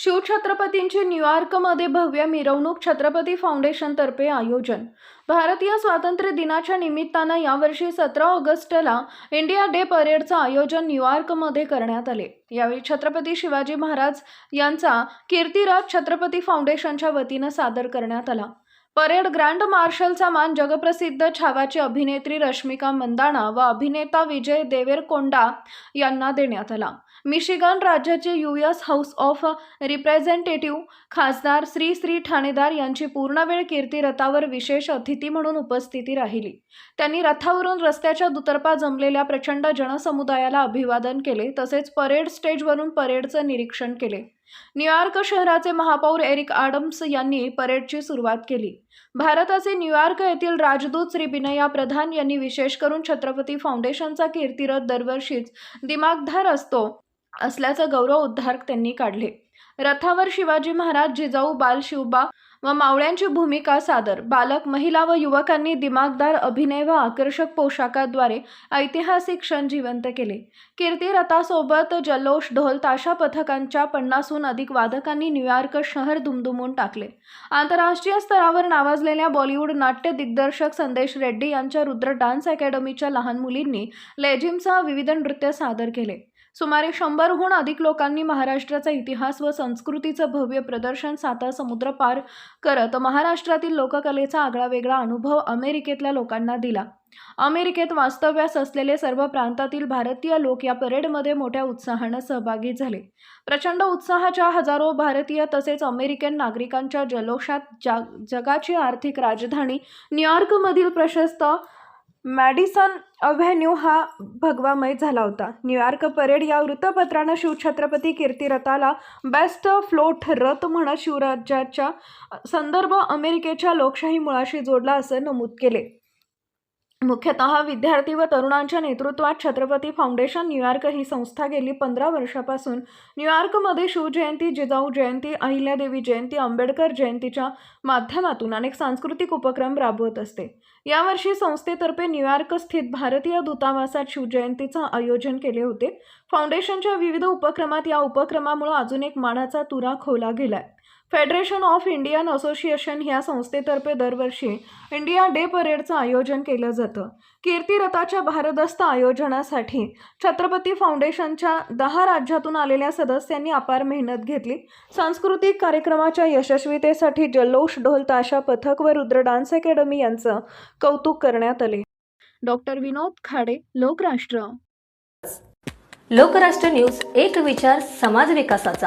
शिवछत्रपतींची न्यूयॉर्कमध्ये भव्य मिरवणूक छत्रपती फाउंडेशनतर्फे आयोजन. भारतीय स्वातंत्र्य दिनाच्या निमित्तानं यावर्षी सतरा ऑगस्टला इंडिया डे परेडचं आयोजन न्यूयॉर्कमध्ये करण्यात आले. यावेळी छत्रपती शिवाजी महाराज यांचा कीर्तिराज छत्रपती फाउंडेशनच्या वतीनं सादर करण्यात आला. परेड ग्रँड मार्शलचा मान जगप्रसिद्ध छावाची अभिनेत्री रश्मिका मंदाणा व अभिनेता विजय देवेरकोंडा यांना देण्यात आला. मिशिगन राज्याचे U S house of representative खासदार श्री श्री ठाणेदार यांची पूर्णवेळ कीर्ती रथावर विशेष अतिथी म्हणून उपस्थिती राहिली. त्यांनी रथावरून रस्त्याच्या दुतर्फा जमलेल्या प्रचंड जनसमुदायाला अभिवादन केले तसेच परेड स्टेजवरून परेडचं निरीक्षण केले. न्यूयॉर्क शहराचे महापौर एरिक आडम्स यांनी परेडची सुरुवात केली. भारताचे न्यूयॉर्क येथील राजदूत श्री विनया प्रधान यांनी विशेष करून छत्रपती फाउंडेशनचा कीर्तिरथ दरवर्षीच दिमागधार असतो असल्याचा गौरव उद्धार त्यांनी काढले. रथावर शिवाजी महाराज जिजाऊ बाल शिवबा व मावळ्यांची भूमिका सादर. बालक महिला व युवकांनी दिमागदार अभिनय व आकर्षक पोशाखाद्वारे ऐतिहासिक क्षण जिवंत केले. कीर्तिरथासोबत जल्लोष ढोल ताशा पथकांच्या पन्नासहून अधिक वादकांनी न्यूयॉर्क शहर दुमदुमून टाकले. आंतरराष्ट्रीय स्तरावर नावाजलेल्या बॉलिवूड नाट्य दिग्दर्शक संदेश रेड्डी यांच्या रुद्र डान्स अकॅडमीच्या लहान मुलींनी लेझिमसह विविध नृत्य सादर केले. सुमारे शंभरहून अधिक लोकांनी महाराष्ट्राचा इतिहास व संस्कृतीचं भव्य प्रदर्शन साता समुद्र पार करत महाराष्ट्रातील लोककलेचा आगळा वेगळा अनुभव अमेरिकेतल्या लोकांना दिला. अमेरिकेत वास्तव्यास असलेले सर्व प्रांतातील भारतीय लोक या परेडमध्ये मोठ्या उत्साहानं सहभागी झाले. प्रचंड उत्साहाच्या हजारो भारतीय तसेच अमेरिकन नागरिकांच्या जलोषात जगाची आर्थिक राजधानी न्यूयॉर्कमधील प्रशस्त मॅडिसन अव्हेन्यू हा भगवामय झाला होता. न्यूयॉर्क परेड या वृत्तपत्रानं शिवछत्रपती कीर्तिरथाला बेस्ट फ्लोट रथ म्हणत शिवराज्याच्या संदर्भ अमेरिकेच्या लोकशाही मुळाशी जोडला असं नमूद केले. मुख्यतः विद्यार्थी व तरुणांच्या नेतृत्वात छत्रपती फाउंडेशन न्यूयॉर्क ही संस्था गेली पंधरा वर्षापासून. न्यूयॉर्कमध्ये शिवजयंती जिजाऊ जयंती अहिल्यादेवी जयंती आंबेडकर जयंतीच्या माध्यमातून अनेक सांस्कृतिक उपक्रम राबवत असते. यावर्षी संस्थेतर्फे न्यूयॉर्क स्थित भारतीय दूतावासात शिवजयंतीचं आयोजन केले होते. फाउंडेशनच्या विविध उपक्रमात या उपक्रमामुळे अजून एक मानाचा तुरा खोला गेलाय. फेडरेशन ऑफ इंडियन असोसिएशन ह्या संस्थेतर्फे दरवर्षी इंडिया डे परेडचं आयोजन केलं जातं. कीर्तिरथाच्या भारदस्त आयोजनासाठी छत्रपती फाउंडेशनच्या दहा राज्यातून आलेल्या सदस्यांनी अपार मेहनत घेतली. सांस्कृतिक कार्यक्रमाच्या यशस्वीतेसाठी जल्लोष ढोल ताशा पथक व रुद्र डान्स अकॅडमी यांचं कौतुक करण्यात आले. डॉक्टर विनोद खाडे लोकराष्ट्र. लोकराष्ट्र न्यूज एक विचार समाज विकासाचा.